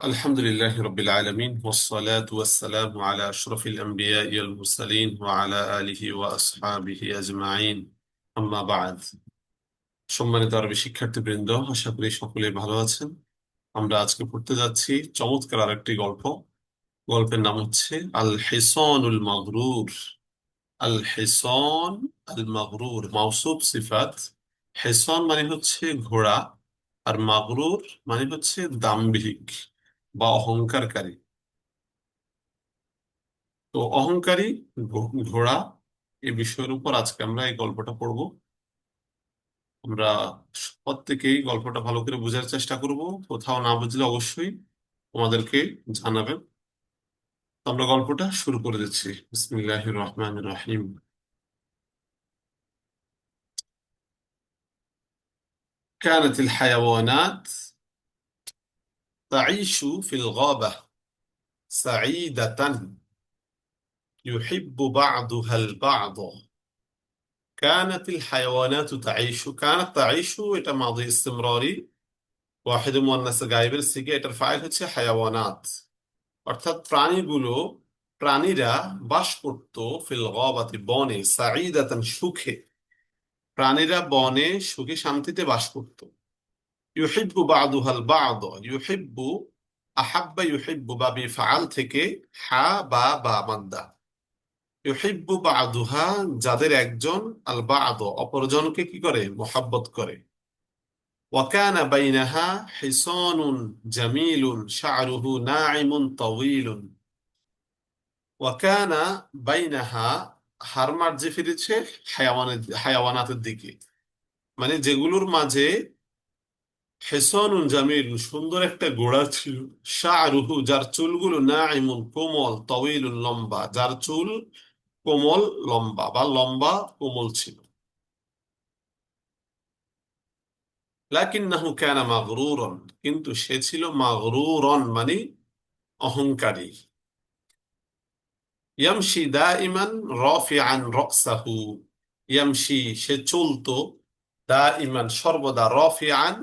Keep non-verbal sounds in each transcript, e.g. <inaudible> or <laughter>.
আলহামদুলিল্লাহ রবিল আলমিন ওসলাত ওয়াসালাম আলা আশরফিল আম্বিয়া ইয়াল মুরসালিন ওয়া আলা আলিহি ওয়া আসহাবিহি আজমাইন আম্মা বাদ সম্মানিত আরবি শিক্ষার্থীবৃন্দ, আশা করি সকলে ভালো আছেন। আমরা আজকে পড়তে যাচ্ছি চমৎকার আরেকটি গল্প। গল্পের নাম হচ্ছে আল হেসনুল মাগরুর। আল হেসন আল মাগরুর মাউসুব সিফাত। হেসন মানে হচ্ছে ঘোড়া আর মাগরুর মানে হচ্ছে দাম্ভিক। বা অহংকারকারী তো অহংকারী ঘো- ঘোড়া এই বিষয়ের উপর আজকে আমরা এই গল্পটা পড়ব আমরা প্রত্যেকেই গল্পটা ভালো করে বোঝার চেষ্টা করব কোথাও না বুঝলে অবশ্যই তোমাদেরকে জানাবেন তো আমরা গল্পটা শুরু করে দিচ্ছি বিসমিল্লাহির রহমানির রহিম كانت الحيوانات تعيش في الغابة سعيدة يحب بعضها البعض كانت الحيوانات تعيش كانت تعيش এটা মাদি ইস্তিমরারি ওয়াহিদ মুয়ান্নাস গায়েবের সিগে এটার ফাইল হচ্ছে হায়াওয়ানাত অর্থাৎ প্রাণীগুলো প্রাণীরা বাস করত ফিল গাবাতি বনে সাঈদাতান সুখে প্রাণীরা বনে সুখে শান্তিতে বাস করত ইউহিব্বু বাদুহাল বাদ, ইউহিব্বু আহাব্বা, ইউহিব্বু বা বিফাল থেকে হা, বা বা, মান্দা। ইউহিব্বু বাদুহা যাদের একজন, আল বাদ, অপরজনকে কি করে? মোহাব্বত করে। ওয়াকানা বাইনাহা জামিলুন, শা'রুহু নাঈমুন তাওয়িলুন। ওয়াকানা বাইনাহা হার মার্জে ফিরেছে হায়াওয়ানের, হায়াওয়ানাতের দিকে। মানে যেগুলোর মাঝে হেসনুন জামিল সুন্দর একটা ঘোড়া ছিল। শাহরুহু, যার চুলগুলো নাইমুন কোমল তওয়িলুন লম্বা, যার চুল কোমল লম্বা বা লম্বা কোমল ছিল। লাকিন্নাহু কানা মাগরুরন, কিন্তু সে ছিল মাগরুরন মানে অহংকারী। ইয়ামশি দাইমান রাফিআন রাসাহু ইয়ামশি সে চলতো দাইমান সর্বদা রাফিআন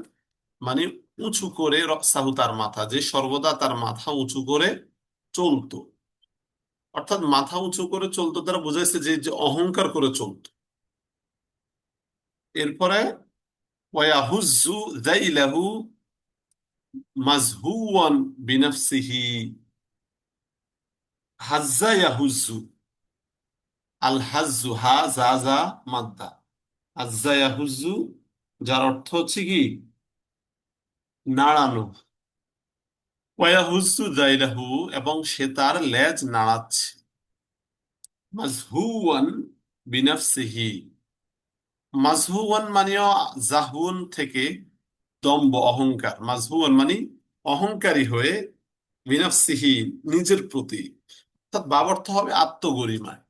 মানে উঁচু করে রাসাহু তার মাথা, যে সর্বদা তার মাথা উঁচু করে চলতো। অর্থাৎ মাথা উঁচু করে চলতো তারা বুঝাইছে যে যে অহংকার করে চলতো। এরপরে যার অর্থ হচ্ছে কি? নাড়ানো। যাইলাহু এবং সে তার লেজ নাড়াচ্ছে। বিনাফসিহি। জাহুন থেকে দম্ব, অহংকার। মাজহুওয়ান মানে অহংকারী হয়ে বিনাফসিহি নিজের প্রতি। অর্থাৎ বাব অর্থ হবে আত্মগরিমায়।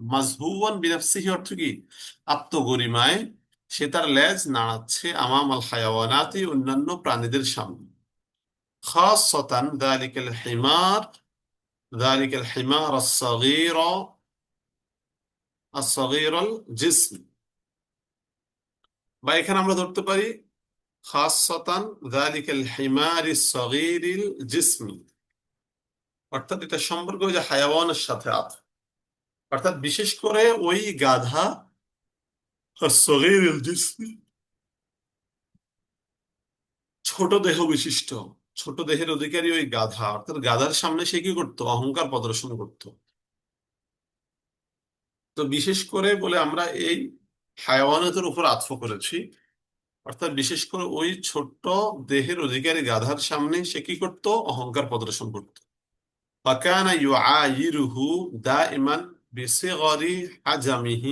মাজহুওয়ান বিনাফসিহি অর্থ কি? আত্মগরিমায় সে তার লেজ নাড়াচ্ছে আমাম আল হায়াওয়ানাতি অন্যান্য প্রাণীদের সামনে খাসসাতান যালিকাল হিমার যালিকাল হিমার الصغير الصغير الجسم বা এখানে আমরা ধরতে পারি খাসসাতান যালিকাল হিমারি সগীরিল জিসমি অর্থাৎ এটা সম্পর্ক ওই যে হায়াওয়ানের সাথে আছে অর্থাৎ বিশেষ করে ওই গাধা সগীরিল জিসমি ছোট দেহ বিশিষ্ট ছোট দেহের অধিকারী ওই গাধা অর্থাৎ গাধার সামনে সে কি করতো অহংকার প্রদর্শন করত তো বিশেষ করে বলে আমরা এই হায়াওয়ানাতের উপর আতফ করেছি অর্থাৎ বিশেষ করে ওই ছোট্ট দেহের অধিকারী গাধার সামনে সে কি করত অহংকার প্রদর্শন করত فكان يعايره دائما بصغر حجمه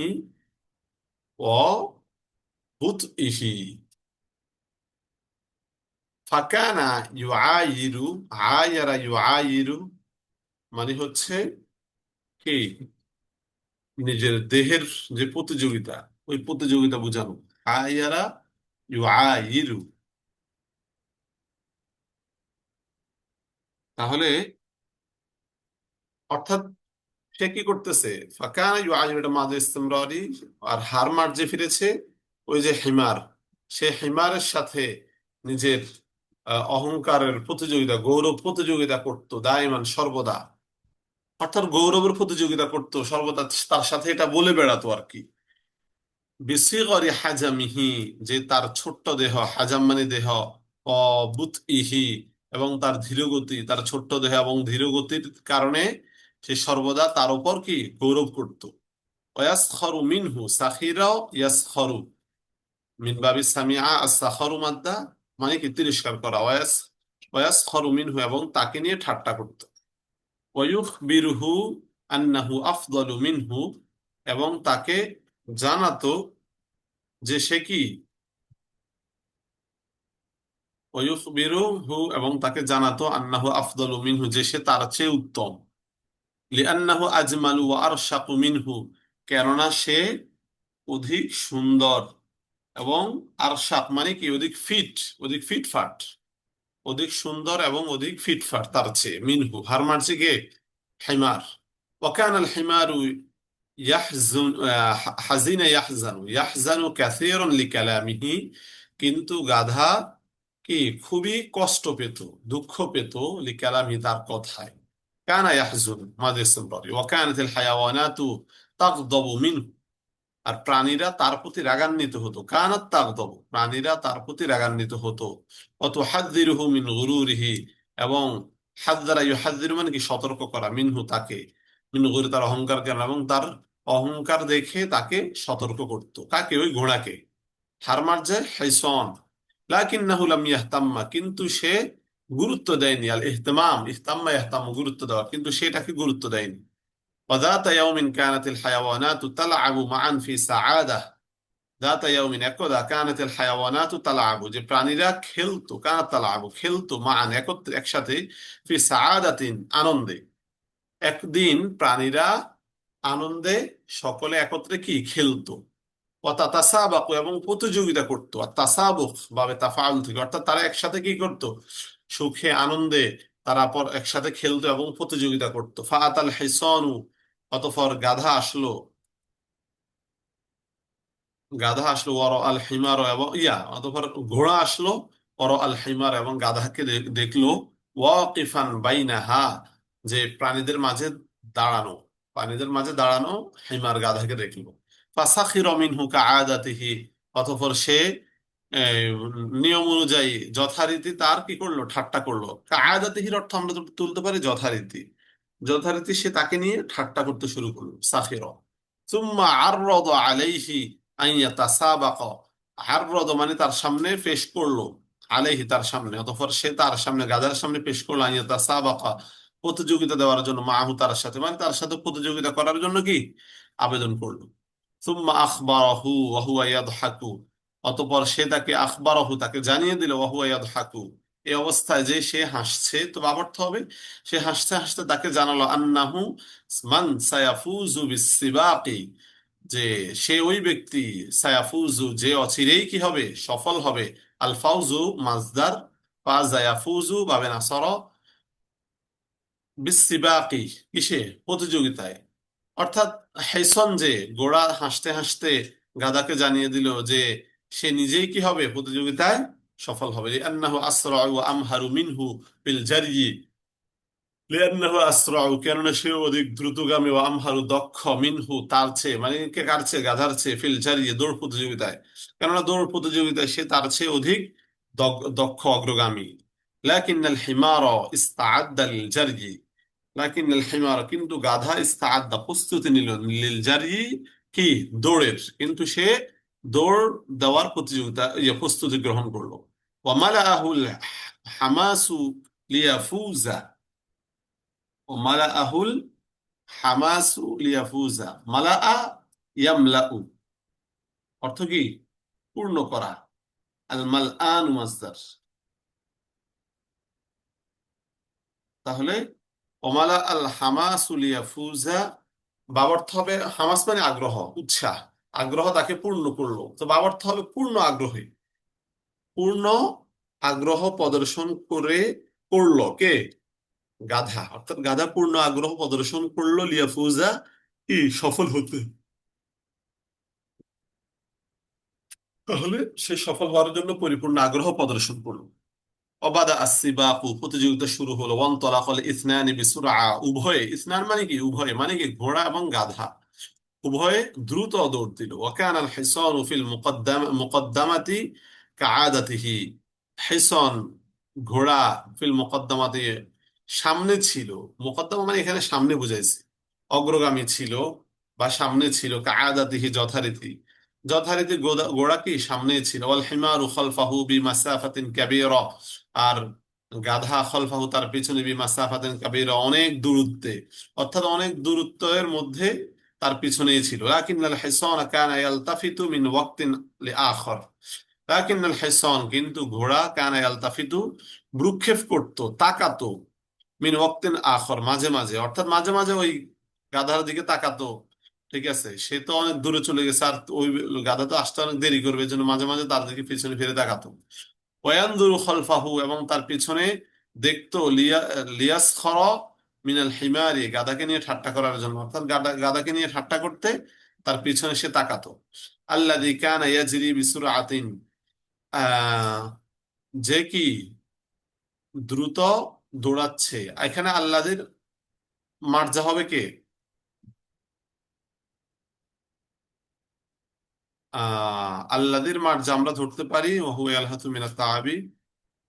وبطئه فكان يعاير عاير يعاير মানে হচ্ছে কি নিজের দেহের যে প্রতিযোগিতা ওই প্রতিযোগিতা বোঝানো আয়ারা ইউআইরু তাহলে অর্থাৎ সে কি করতেছে? এটা মাঝে ইস্তিমরারি, আর হারমার যে ফিরেছে, ওই যে হিমার, সে হিমারের সাথে নিজের অহংকারের প্রতিযোগিতা, গৌরব প্রতিযোগিতা করতো দায়মান সর্বদা। অর্থাৎ গৌরবের প্রতিযোগিতা করতো, সর্বদা তার সাথে এটা বলে বেড়াতো আর কি। বিসিগরি হাজামিহি, যে তার ছোট্ট দেহ হাজাম মানে দেহ অবুত ইহি এবং তার ধীরগতি, তার ছোট্ট দেহ এবং ধীরগতির কারণে সে সর্বদা তার উপর কি? গৌরব করত। ওয়াসখরু মিনহু সাখিরাও ইয়াসখরু। মিন বাবি সামিআ আস-সাখরু মাদ্দা মানে কি? তিরস্কার করা। ওয়াস, ওয়াসখরু মিনহু এবং তাকে নিয়ে ঠাট্টা করত। ওয়ুখবিরুহু আন্নাহু আফদলু মিনহু এবং তাকে জানাতো যে সে কি? ওয়ুখবিরুহু এবং তাকে জানাতো আন্নাহু আফদলু মিনহু যে সে তার চেয়ে উত্তম। লিআন্নাহু আজমালু ওয়া আরশাকু মিনহু কেননা সে অধিক সুন্দর এবং আরশাক মানে কি অধিক ফিট অধিক ফিটফাট অধিক সুন্দর এবং অধিক ফিটফাট তার চেয়ে মিনহু হার মারছে কে হিমার وكان الحمار يحزن حزين يحزن يحزن كثيرا لكلامه কিন্তু গাধা কি খুবই কষ্ট পেত দুঃখ পেত লিকালামি তার কথায় كان يحزن আমাদের সম্পর্কে وكانت الحيوانات تغضب منه. আর প্রাণীরা তার প্রতি রাগান্বিত হতো। কানাত তাকদবু প্রাণীরা তার প্রতি রাগান্বিত হতো। অত হাজির মিন গুরুরিহি এবং হাজারা ইউ হাজির মানে কি? সতর্ক করা। মিনহু তাকে। মিন গুরু তার অহংকার কেন? এবং তার অহংকার দেখে তাকে সতর্ক করত। কাকে? ওই ঘোড়াকে। হারমার যে হাইসন। লাকিন্নাহু লাম ইয়াহতাম্মা। কিন্তু সে গুরুত্ব দেয়নি আল ইহতিমাম ইহতাম্মা ইহতাম গুরুত্ব দেওয়া কিন্তু সেটাকে গুরুত্ব দেয়নি وذات يوم كانت الحيوانات تلعب معا في سعادة ذات يوم একদা كانت الحيوانات تلعب যে প্রাণীরা খেলতো কানাত তালাবু খেলতো মান একত্রে একসাথে ফি সাআদাতিন আনন্দে একদিন প্রাণীরা আনন্দে সকলে একত্রে কি খেলতো তাসাবাকু এবং প্রতিযোগিতা করতো আর তাসাবুক ভাবে তাফাউল থেকে অর্থাৎ তারা একসাথে কি করতো সুখে, আনন্দে তারা পর একসাথে খেলতো এবং প্রতিযোগিতা করতো। ফাআতাল হিসানু, অতঃপর গাধা আসলো। গাধা আসলো ওর আল হিমার এবং, ইয়া, অতঃপর ঘোড়া আসলো ওর আল হিমার এবং গাধাকে দেখল, ওয়াকিফান বাইনাহা, যে প্রাণীদের মাঝে দাঁড়ানো, প্রাণীদের মাঝে দাঁড়ানো হিমার গাধাকে দেখল। ফাসাখির মিনহু কাআদাতিহি অতফর সে নিয়ম অনুযায়ী যথারীতি তার কি করল? ঠাট্টা করল। কাআদাতিহির অর্থ আমরা তুলতে পারি যথারীতি। যথারীতি সে তাকে নিয়ে ঠাট্টা করতে শুরু করল সাখির সুম্মা আররাদ আলাইহি আন ইয়াতাসাবাকা। আররাদ মানে তার সামনে পেশ করল, আলাইহি তার সামনে, অতঃপর সে তার সামনে গাধার সামনে পেশ করল, আন ইয়াতাসাবাকা। প্রতিযোগিতা দেওয়ার জন্য মাহু তার সাথে মানে তার সাথে প্রতিযোগিতা করার জন্য কি? আবেদন করল। সুম্মা আখবারাহু ওয়া হুয়া ইয়াদহাকু। অতঃপর সে তাকে আখবারাহু, তাকে জানিয়ে দিল ওয়া হুয়া ইয়াদহাকু। এই অবস্থায় যে সে হাসছে, তো বাবর্থ হবে, সে হাসতে হাসতে তাকে জানালো, আন্নাহু মান সায়াফুজু বিসসিবাকি। যে সে ওই ব্যক্তি সায়াফুজু যে অচিরেই কি হবে, সফল হবে। আল ফাউজু মাজদার ফাজা ইয়াফুজু বাবে নাসর। বিসসিবাকি, কিসে? প্রতিযোগিতায়। অর্থাৎ হেসন যে গোড়া হাসতে হাসতে গাদাকে জানিয়ে দিল যে সে নিজেই কি হবে? প্রতিযোগিতায় সফল হবে। কেননা সে অধিক দ্রুতগামী আমহারু দক্ষ, মিনহু তার চেয়ে মানে কে কার চেয়ে? গাধার চেয়ে, ফিল জারিয়ে দৌড় প্রতিযোগিতায়। কেননা দৌড় প্রতিযোগিতায় সে তার চেয়ে অধিক দক্ষ, অগ্রগামী। কিন্তু গাধা ইস্তাআদ্দা প্রস্তুতি নিল। লিল জারয়ি কি? দৌড়ের। কিন্তু সে দৌড় দেওয়ার প্রতিযোগিতা ইয়ে প্রস্তুতি গ্রহণ করল। ওয়ামালাআহুল হামাসু লিয়াফুজা। ওমালাআহুল হামাসু লিয়াফুজা। মালাআ ইয়ামলাউ। অর্থ কি? পূর্ণ করা। আল মালআন মাসদার। তাহলে ওমালা আল হামাসু লিয়াফুজা বাবার্থ হবে হামাস মানে আগ্রহ, উৎসাহ। আগ্রহ তাকে পূর্ণ করল। তো বাবার বাবার্থ হবে পূর্ণ আগ্রহী। পূর্ণ আগ্রহ প্রদর্শন করে করল কে? গাধা। অর্থাৎ গাধা পূর্ণ আগ্রহ প্রদর্শন করল লিয়াফুজা কি? সফল হতে। তাহলে সে সফল হওয়ার জন্য পরিপূর্ণ আগ্রহ প্রদর্শন করল। অবাদা আসিবাকু প্রতিযোগিতা শুরু হলো। ওয়ান তলাকল ইসনানি বিসুরা উভয়ে। ইসনান মানে কি? উভয়ে। মানে কি? ঘোড়া এবং গাধা। উভয়ে দ্রুত দৌড় দিল। ওয়াকান আল হিসান ফিল মুকদ্দাম মুকদ্দামাতি কাআদাতিহি। হিসন ঘোড়া ফিল মুকদ্দামাতি সামনে ছিল। মুকদ্দমা মানে এখানে সামনে বুঝাইছে। অগ্রগামী ছিল বা সামনে ছিল। কাআদাতিহি যথারীতি। যথারীতি ঘোড়া কি? সামনে ছিল। ওয়াল হিমারু খালফাহু বিমাসাফাতিন কাবীরা। আর গাধা খলফাহু তার পিছনে বিমাসাফাতিন কাবীরা। অনেক দূরত্বে। অর্থাৎ অনেক দূরত্বের মধ্যে তার পিছনেই ছিল। হিসান মিন হিসান কিন্তু ঘোড়া কানা ইয়ালতাফিতু ভ্রুক্ষেপ করত, তাকাতো মিন ওয়াক্তিন আখর মাঝে মাঝে। অর্থাৎ মাঝে মাঝে ওই গাধার দিকে তাকাতো, ঠিক আছে? সে তো অনেক দূরে চলে গেছে আর ওই গাধা তো আসতে অনেক দেরি করবে জন্য মাঝে মাঝে তার দিকে পিছনে ফিরে তাকাতো। ওয়ানদুরু খলফাহু এবং তার পিছনে দেখতো লিয়া লিয়াস খর মিনাল হিমারি, গাদাকে নিয়ে ঠাট্টা করার জন্য। অর্থাৎ গাধাকে নিয়ে ঠাট্টা করতে তার পিছনে সে তাকাতো। আল্লাযী কানা ইয়াজরি বিসুরআতিন। আহ, যে কি দ্রুত দৌড়াচ্ছে। এখানে আল্লাদের মার্জা হবে কে? আহ, আল্লাদের মার্জা আমরা ধরতে পারি। ওহু মিনাত তাআবি।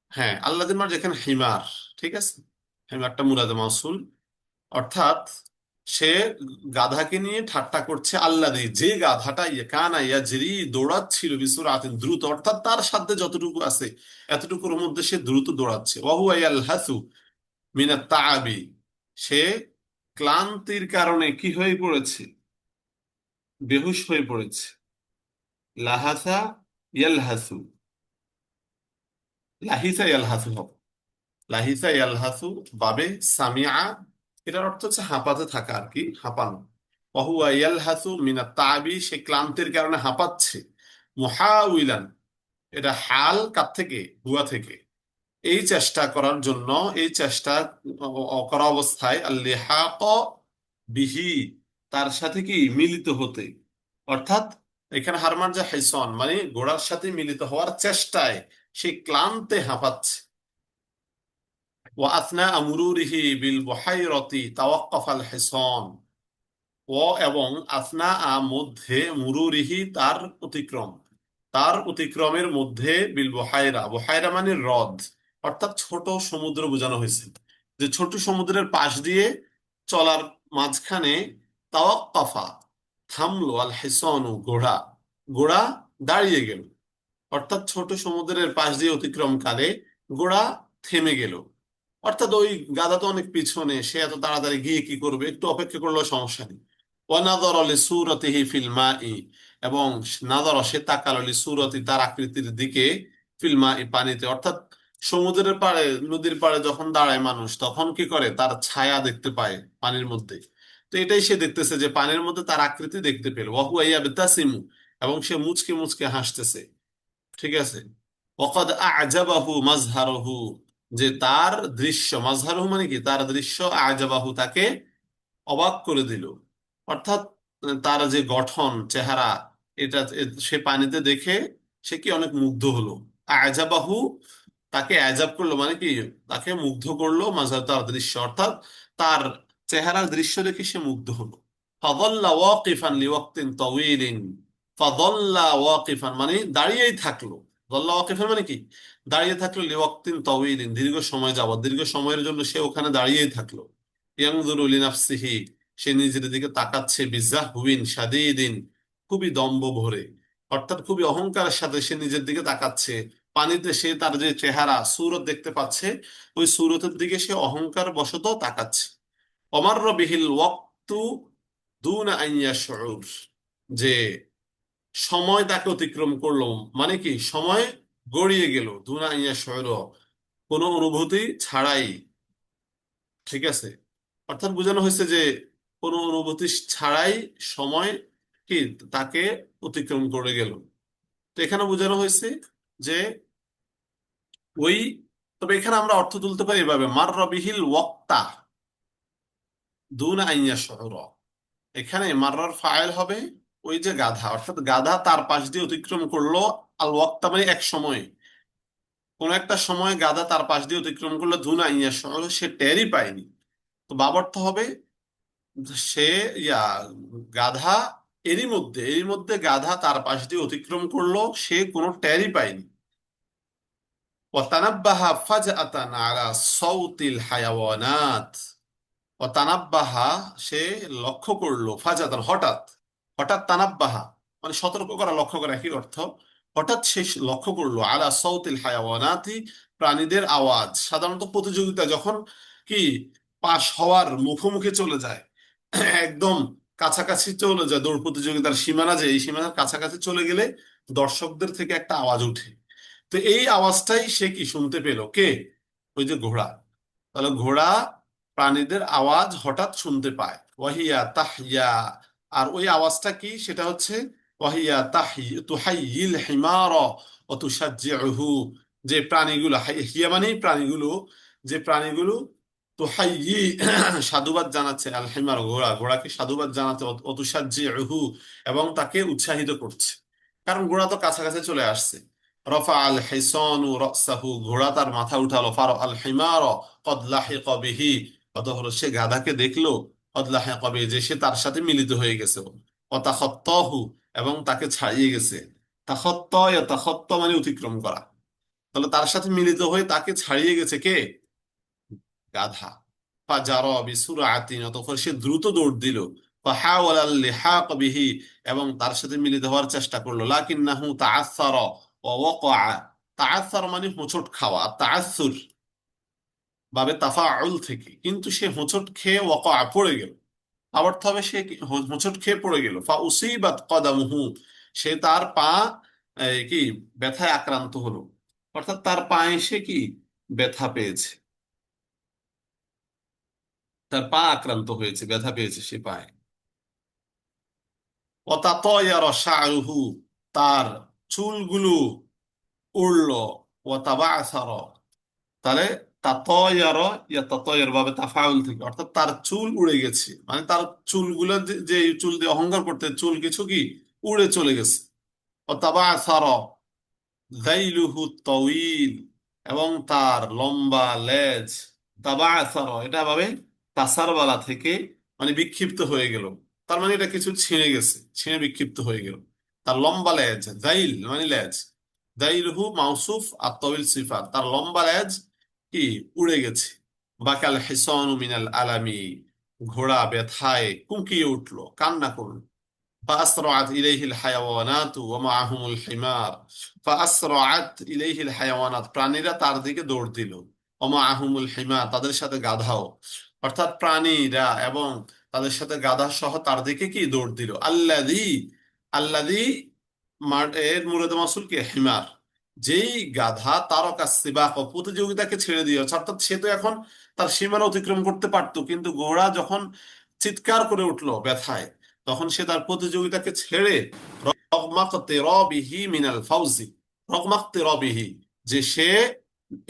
হ্যাঁ আল্লাদের মার্জা এখানে হিমার, ঠিক আছে? হিমারটা মুরাদে মাসুল অর্থাৎ সে গাধাকে নিয়ে ঠাট্টা করছে আল্লাদি যে গাধাটা ইয়ে কানা ইয়াজরি দৌড়াচ্ছিল বিসুরাতিন দ্রুত, অর্থাৎ তার সাথে যতটুকু আছে, এতটুকুর মধ্যে সে দ্রুত দৌড়াচ্ছে। ওয়াহুয়া ইয়ালহাসু মিনাত তাআবি। সে ক্লান্তির কারণে কি হয়ে পড়েছে? বেহুশ হয়ে পড়েছে। লাহাসা ইয়াল হাসু লাহিসা ইয়াল হাসু হবে লাহিসা ইয়ালহাসু বাবে সামিআ, এটার অর্থ হচ্ছে হাঁপাতে থাকা আর কি, হাঁপানো। ওহুয়া ইয়ালহাসু মিনাত তাআবি সে ক্লান্তির কারণে হাঁপাচ্ছে। এটা হাল কার থেকে হুয়া থেকে। এই চেষ্টা করার জন্য, এই চেষ্টা করা অবস্থায় আল্লিহাক বিহি, তার সাথে কি মিলিত হতে। অর্থাৎ এখানে হারমান যে হাইসন মানে ঘোড়ার সাথে মিলিত হওয়ার চেষ্টায় সে ক্লান্তে হাঁপাচ্ছে। মুরুরিহি হেসন ও এবং মধ্যে মুরুরিহি তার অতিক্রম। তার অতিক্রমের মধ্যে বহাইরা মানে হ্রদ। অর্থাৎ ছোট সমুদ্র বোঝানো হয়েছে। যে ছোট সমুদ্রের পাশ দিয়ে চলার মাঝখানে তাওয়াক্কাফা থামলো আল ও ঘোড়া। ঘোড়া দাঁড়িয়ে গেল। অর্থাৎ ছোট সমুদ্রের পাশ দিয়ে অতিক্রমকালে গোড়া থেমে গেল। অর্থাৎ ওই গাধা তো অনেক পিছনে, সে এত তাড়াতাড়ি গিয়ে কি করবে? একটু অপেক্ষা করলেও সমস্যা নেই। ওয়ানাদর আলী সুরতিহি ফিল মাই, এবং নাদর সে তাকাল আলী সুরতি তার আকৃতির দিকে ফিল মাই পানিতে। অর্থাৎ সমুদ্রের পাড়ে, নদীর পাড়ে যখন দাঁড়ায় মানুষ, তখন কি করে? তার ছায়া দেখতে পায় পানির মধ্যে। তো এটাই সে দেখতেছে যে পানির মধ্যে তার আকৃতি দেখতে পেল। ওয়াহু আইয়া বিতাসিমু এবং সে মুচকে মুচকে হাসতেছে। ঠিক আছে? ওয়াকাদ আ'জাবাহু মাজহারুহু যে তার দৃশ্য মাজহারুহু মানে কি? তার দৃশ্য আ'জাবাহু তাকে অবাক করে দিল। অর্থাৎ তার যে গঠন, চেহারা, এটা সে পানিতে দেখে সে কি অনেক মুগ্ধ হলো। আ'জাবাহু তাকে আজাব করল মানে কি? তাকে মুগ্ধ করল মাজহার তার দৃশ্য। অর্থাৎ তার চেহারার দৃশ্য দেখে সে মুগ্ধ হলো। ফাযাল্লা ওয়াকিফান লিওয়াক্তিন তাওয়িলিন। ফাযাল্লা ওয়াকিফান মানে দাঁড়িয়েই থাকল। যাল্লা ওয়াকিফান মানে কি? দাঁড়িয়ে থাকল লিওয়াক্তিন তাওয়িলিন, দীর্ঘ সময় যাবত দীর্ঘ সময়ের জন্য সে ওখানে দাঁড়িয়েই থাকল। ইয়ানজুরু লিনাফসিহি, সে নিজের দিকে তাকাচ্ছে খুবই দম্ভ ভরে। অর্থাৎ খুবই অহংকারের সাথে সে নিজের দিকে তাকাচ্ছে। পানিতে সে তার যে চেহারা, সুরত দেখতে পাচ্ছে, ওই সুরতের দিকে সে অহংকার বশত তাকাচ্ছে। অমার বিহিল ওয়াক্তু দুনা আন ইয়াশউর যে সময় তাকে অতিক্রম করল। মানে কি? সময় গড়িয়ে গেল। দুনা আন ইয়াশউর কোনো অনুভূতি ছাড়াই। ঠিক আছে? অর্থাৎ বোঝানো হয়েছে যে কোনো অনুভূতি ছাড়াই সময় কি? তাকে অতিক্রম করে গেল। তো এখানে বোঝানো হয়েছে যে ওই তবে এখানে আমরা অর্থ তুলতে পারি এভাবে। মাররা বিহিল ওয়াক্তা। দুন আইয়া শহর এখানে মাররার ফাইল হবে ওই যে গাধা, অর্থাৎ গাধা তার পাশ দিয়ে অতিক্রম করল আল ওয়াক্তা মানে এক সময়ে। কোন একটা সময় গাধা তার পাশ দিয়ে অতিক্রম করল, ধুনা ইয়া, সে টেরই পায়নি। তো বাব অর্থ হবে, সে ইয়া, গাধা এরই মধ্যে এরই মধ্যে গাধা তার পাশ দিয়ে অতিক্রম করল, সে কোনো টেরই পায়নি। ওয়াতানাব্বাহা ফাজআতান আলা সাউতিল হায়াওয়ানাত। ওয়াতানাব্বাহা সে লক্ষ্য করল ফাজাতান হঠাৎ। হঠাৎ তানাব্বাহা মানে সতর্ক করা, লক্ষ্য করা একই অর্থ, হঠাৎ সে লক্ষ্য করল, আলা সাউতিল হায়াওয়ানাতি, প্রাণীদের আওয়াজ। সাধারণত প্রতিযোগিতা যখন কি পাশ হওয়ার মুখোমুখি চলে যায়, একদম কাছাকাছি চলে যায়, দৌড় প্রতিযোগিতার সীমানা যে, এই সীমানার কাছাকাছি চলে গেলে দর্শকদের থেকে একটা আওয়াজ উঠে তো এই আওয়াজটাই সে কি শুনতে পেল? কে? ওই যে ঘোড়া। তাহলে ঘোড়া প্রাণীদের আওয়াজ হঠাৎ শুনতে পায়। ওয়াহিয়া তাহিয়া আর ওই আওয়াজটা কি? সেটা হচ্ছে, ওয়াহিয়া তাহি তুহাইয়িল হিমার ও তুসাজ্জিউহু যে প্রাণীগুলো, হিয়া মানেই প্রাণীগুলো, যে প্রাণীগুলো তুহাইয়ি <clears throat> সাধুবাদ জানাচ্ছে, আল হিমার ঘোড়া, ঘোড়াকে সাধুবাদ জানাচ্ছে ও তুসাজ্জিউহু এবং তাকে উৎসাহিত করছে। কারণ ঘোড়া তো কাছাকাছি চলে আসছে। রফা আল হিসানু রাসাহু ঘোড়া তার মাথা উঠালো ফার আল হিমার, কদ লাহিক বিহি হলো সে গাধাকে দেখল কদ লাহিক বিহি যে সে তার সাথে মিলিত হয়ে গেছে। অতাখত্তহু, এবং তাকে ছাড়িয়ে গেছে। তাখত্ত তাখত্ত মানে অতিক্রম করা। তাহলে তার সাথে মিলিত হয়ে তাকে ছাড়িয়ে গেছে কে? গাধা। পা ফাজার বিসুরাতিন, অতঃপর সে দ্রুত দৌড় দিল। বিহি, এবং তার সাথে মিলিত হওয়ার চেষ্টা করল। লাকিন্নাহু তাআসসার ওয়া ওয়াকা তাআসসার মানে হোঁচট খাওয়া তাআসসুর বাবে তাফাউল থেকে। কিন্তু সে হোঁচট খেয়ে ওয়াকা পড়ে গেল। আবার তবে সে হোঁচট খেয়ে পড়ে গেল। ফা উসিবাত কদামুহু। সে তার পা কি, ব্যথায় আক্রান্ত হলো। অর্থাৎ তার পায়ে সে কি ব্যথা পেয়েছে। তার পা আক্রান্ত হয়েছে, ব্যথা পেয়েছে সে পায়ে। ওয়াতাতায়ারা শা'রুহু তার চুলগুলো উড়লো। ওয়াতাবাসারা তাহলে তাতয়ার ইয়া তাতয়ার ভাবে তাফাউল থেকে, অর্থাৎ তার চুল উড়ে গেছে। মানে তার চুলগুলো যে চুল দিয়ে অহংকার করতে, চুল কিছু কি? উড়ে চলে গেছে। ওয়াতাবাসারা যাইলুহু তওয়িল, এবং তার লম্বা লেজ তাবাসার, এটা ভাবে তাসারবালা থেকে মানে বিক্ষিপ্ত হয়ে গেল। তার মানে এটা কিছু ছিঁড়ে গেছে, ছিঁড়ে বিক্ষিপ্ত হয়ে গেল। তার লম্বা লেজ জাইল মানে লেজ। জাইলহু মাউসুফ আর তবিল সিফাত, তার লম্বা লেজ কি উড়ে গেছে বাকাল হিসানু মিনাল আলামি ঘোড়া ব্যথায় কুঁকিয়ে উঠলো কান্না করলো فأسرعت إليه الحيوانات ومعهم الحمار فأسرعت إليه الحيوانات প্রাণীরা তার দিকে দৌড় দিল ومعهم الحمار তাদের সাথে গাধাও অর্থাৎ প্রাণীরা এবং তাদের সাথে গাধা সহ তার দিকে কি দৌড় দিল আল্লাযী আল্লাযী মার- এর মুরাদ মাসুল কি হিমার যেই গাধা তারকা সিবাক প্রতিযোগিতাকে ছেড়ে দিয়ে অর্থাৎ সে তো এখন তার সীমানা অতিক্রম করতে পারতো, কিন্তু ঘোড়া যখন চিৎকার করে উঠল ব্যথায়, তখন সে তার প্রতিযোগিতাকে ছেড়ে রগমাকতে রবিহি মিনাল ফাউজি, রগমাকতে রবিহি, যে সে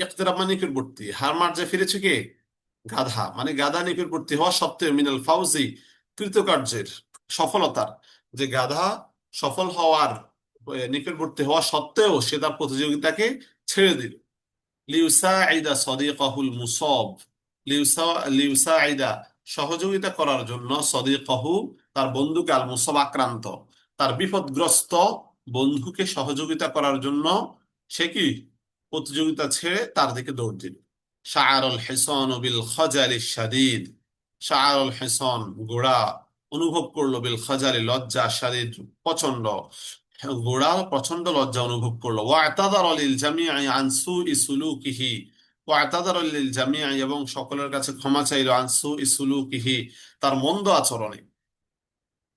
ইকতিরাব মানে নিকটবর্তী। হার মার যে ফিরেছে কে? গাধা মানে গাধা নিকটবর্তী হওয়া সত্ত্বেও মিনাল ফাউজি কৃতকার্যের সফলতার, যে গাধা সফল হওয়ার নিকটবর্তী হওয়া সত্ত্বেও সে তার প্রতিযোগিতাকে ছেড়ে দিল। লিউসাইদা সদিকাহুল মুসব। লিউসা লিউসাইদা সহযোগিতা করার জন্য সদিকাহু তার বন্ধুকে আল মুসব আক্রান্ত। তার বিপদগ্রস্ত বন্ধুকে সহযোগিতা করার জন্য সে কি প্রতিযোগিতা ছেড়ে তার দিকে দৌড় দিল। শাআরুল হিসান বিল খজালি শাদীদ। শাআরুল হেসন গোড়া অনুভব করল বিল খজালি লজ্জা শাদীদ প্রচণ্ড ঘোড়া প্রচণ্ড লজ্জা অনুভব করল। ওয়াতাদার লিল জামিআ আন সুই সুলুকিহি। ওয়াতাদার লিল জামিআ এবং সকলের কাছে ক্ষমা চাইলো আন সুই সুলুকিহি। তার মন্দ আচরণে।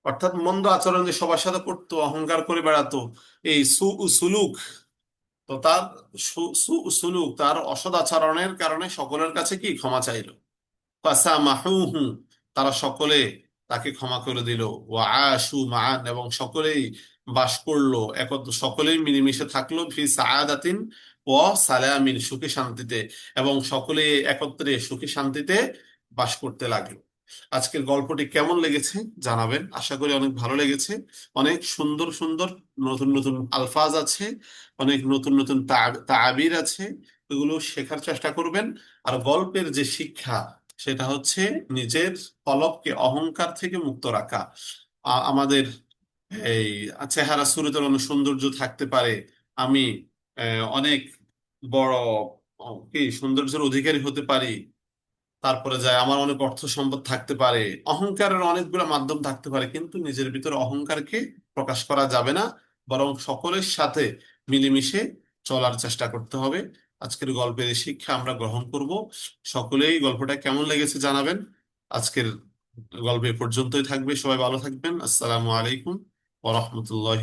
অর্থাৎ মন্দ আচরণ যে সবার সাথে করতো, অহংকার করে বেড়াতো, এই সু সুলুক, তো তার সু- সু- সুলুক, তার অসৎ আচরণের কারণে সকলের কাছে কি ক্ষমা চাইলো? তারা সকলে তাকে ক্ষমা করে দিল। ওয়া আশু মান এবং সকলেই বাস করল। একত্র সকলেই মিলেমিশে থাকল, ফি সাআদাতিন ও সালামিন, সুখে শান্তিতে। এবং সকলে একত্রে সুখে শান্তিতে বাস করতে লাগল। আজকের গল্পটি কেমন লেগেছে জানাবেন। আশা করি অনেক ভালো লেগেছে। অনেক সুন্দর সুন্দর নতুন নতুন আলফাজ আছে। অনেক নতুন নতুন তাবির আছে। এগুলো শেখার চেষ্টা করবেন। আর গল্পের যে শিক্ষা, সেটা হচ্ছে নিজের কলবকে অহংকার থেকে মুক্ত রাখা। আমাদের এই চেহারা সুরতের অনেক সৌন্দর্য থাকতে পারে। আমি অনেক বড় কি সৌন্দর্যের অধিকারী হতে পারি। তারপরে যায়, আমার অনেক অর্থ সম্পদ থাকতে পারে। অহংকারের অনেকগুলো মাধ্যম থাকতে পারে, কিন্তু নিজের ভিতরে অহংকারকে প্রকাশ করা যাবে না। বরং সকলের সাথে মিলেমিশে চলার চেষ্টা করতে হবে। আজকের গল্পের এই শিক্ষা আমরা গ্রহণ করব। সকলেই গল্পটা কেমন লেগেছে জানাবেন। আজকের গল্প পর্যন্তই থাকবে। সবাই ভালো থাকবেন। আসসালামু আলাইকুম। ওয়া রাহমাতুল্লাহি